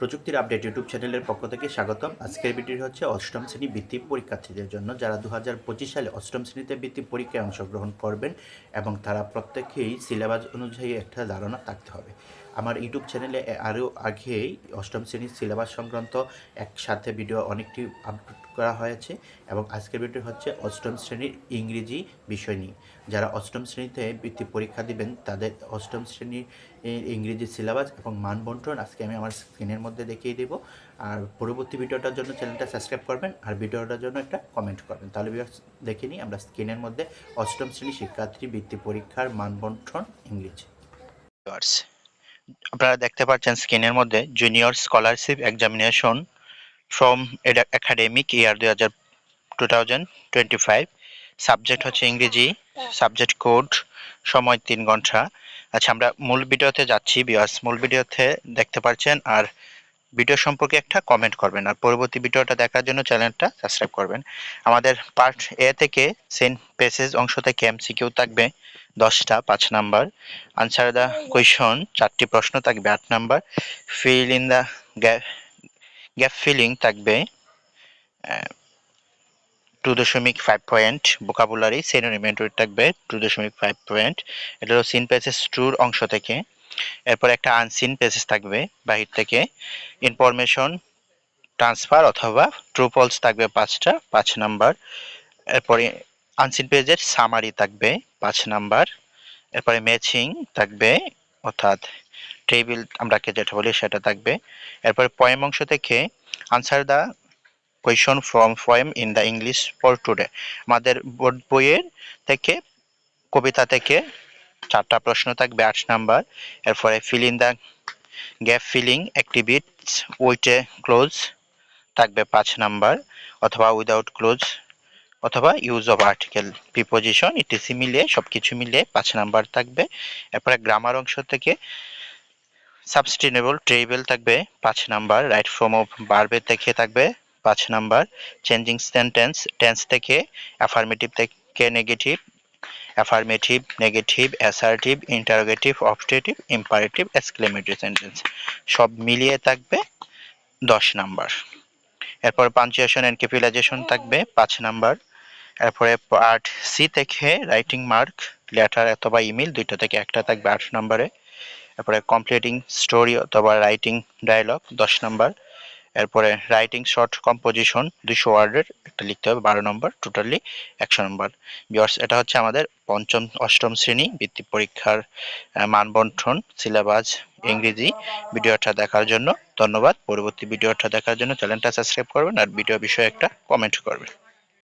প্রযুক্তির update YouTube চ্যানেলের পক্ষ থেকে স্বাগতম। আজকের ভিডিওটি হচ্ছে অষ্টম শ্রেণি বৃত্তি পরীক্ষার্থীদের জন্য। যারা দু হাজার পঁচিশ সালে অষ্টম শ্রেণীতে বৃত্তি পরীক্ষায় অংশগ্রহণ করবেন এবং তারা প্রত্যেকেই সিলেবাস অনুযায়ী একটা ধারণা থাকতে হবে। আমার ইউটিউব চ্যানেলে আরও আগেই অষ্টম শ্রেণির সিলেবাস সংক্রান্ত একসাথে ভিডিও অনেকটি আপলোড করা হয়েছে এবং আজকের ভিডিও হচ্ছে অষ্টম শ্রেণির ইংরেজি বিষয় নিয়ে। যারা অষ্টম শ্রেণীতে বৃত্তি পরীক্ষা দিবেন, তাদের অষ্টম শ্রেণির ইংরেজি সিলেবাস এবং মান বন্টন আজকে আমি আমার স্ক্রিনের মধ্যে দেখিয়ে দেব। আর পরবর্তী ভিডিওটার জন্য চ্যানেলটা সাবস্ক্রাইব করবেন আর ভিডিওটার জন্য একটা কমেন্ট করবেন। তাহলে দেখে নিই আমরা স্ক্রিনের মধ্যে অষ্টম শ্রেণি শিক্ষার্থী বৃত্তি পরীক্ষার মান বন্টন ইংরেজি। আপনারা দেখতে পাচ্ছেন স্ক্রিনের মধ্যে junior scholarship examination from academic year দুই হাজার two thousand twenty five subject হচ্ছে ইংরেজি সাবজেক্ট কোড সময় তিন ঘণ্টা। আচ্ছা আমরা মূল ভিডিওতে যাচ্ছি বিয়াস মূল ভিডিওতে দেখতে পাচ্ছেন আর ভিডিও সম্পর্কে একটা কমেন্ট করবেন আর পরবর্তী ভিডিওটা দেখার জন্য চ্যানেলটা সাবস্ক্রাইব করবেন। আমাদের পার্ট এ থেকে সেন পেসেজ অংশ থেকে এমসিকিউ থাকবে, দশটা, পাঁচ নাম্বার আনসার দ্য কোয়েশন চারটি প্রশ্ন থাকবে, আট number fill in the gap filling থাকবে টু দশমিক ফাইভ পয়েন্ট ভোকাবুলারি সেনোনিমেন্টরি থাকবে টু দশমিক ফাইভ পয়েন্ট এটা হলো সিন পেসেস টুর অংশ থেকে। এরপর একটা আনসিন পেসেস থাকবে বাহির থেকে। ইনফরমেশন ট্রান্সফার অথবা ট্রু ফলস থাকবে পাঁচটা, পাঁচ নাম্বার এরপরে আনসিন পেজের সামারি থাকবে পাঁচ নাম্বার এরপরে ম্যাচিং থাকবে, অর্থাৎ টেবিল আমরাকে যেটা বলি সেটা থাকবে। এরপরে পয়েম অংশ থেকে answer the question from poem in the English for today আমাদের বোর্ড বইয়ের থেকে, কবিতা থেকে চারটা প্রশ্ন থাকবে, আট নাম্বার। এরপরে fill in the gap filling activities with cloze থাকবে পাঁচ নাম্বার, অথবা উইদাউট ক্লোজ অথবা use of article preposition etc মিলিয়ে সব কিছু মিলিয়ে পাঁচ নাম্বার থাকবে। এরপরে গ্রামার অংশ থেকে সাবস্টেনেবল ট্রেবেল থাকবে পাঁচ নাম্বার রাইট ফর্ম অফ বার্বের থেকে থাকবে পাঁচ নাম্বার চেঞ্জিং সেন্টেন্স টেন্স থেকে অ্যাফার্মেটিভ থেকে negative affirmative negative assertive interrogative optative imperative exclamatory sentence সব মিলিয়ে থাকবে দশ নাম্বার। এরপর পাঞ্চুয়েশন অ্যান্ড ক্যাপিটালাইজেশন থাকবে পাঁচ নাম্বার। এরপরে পার্ট সি থেকে রাইটিং মার্ক লেটার অথবা ইমেল দুইটা থেকে একটা থাকবে আট নম্বরে। এরপরে কমপ্লিটিং স্টোরি অথবা রাইটিং ডায়লগ দশ নম্বর। এরপরে রাইটিং শর্ট কম্পোজিশন দুশো ওয়ার্ডের একটা লিখতে হবে, বারো নম্বর টোটালি একশো নম্বর। বিয়ার্স এটা হচ্ছে আমাদের পঞ্চম, অষ্টম শ্রেণি, বৃত্তি পরীক্ষার মানবন্ঠন সিলেবাস ইংরেজি ভিডিওটা দেখার জন্য। ধন্যবাদ। পরবর্তী ভিডিওটা দেখার জন্য চ্যানেলটা সাবস্ক্রাইব করবেন আর ভিডিও বিষয়ে একটা কমেন্ট করবেন।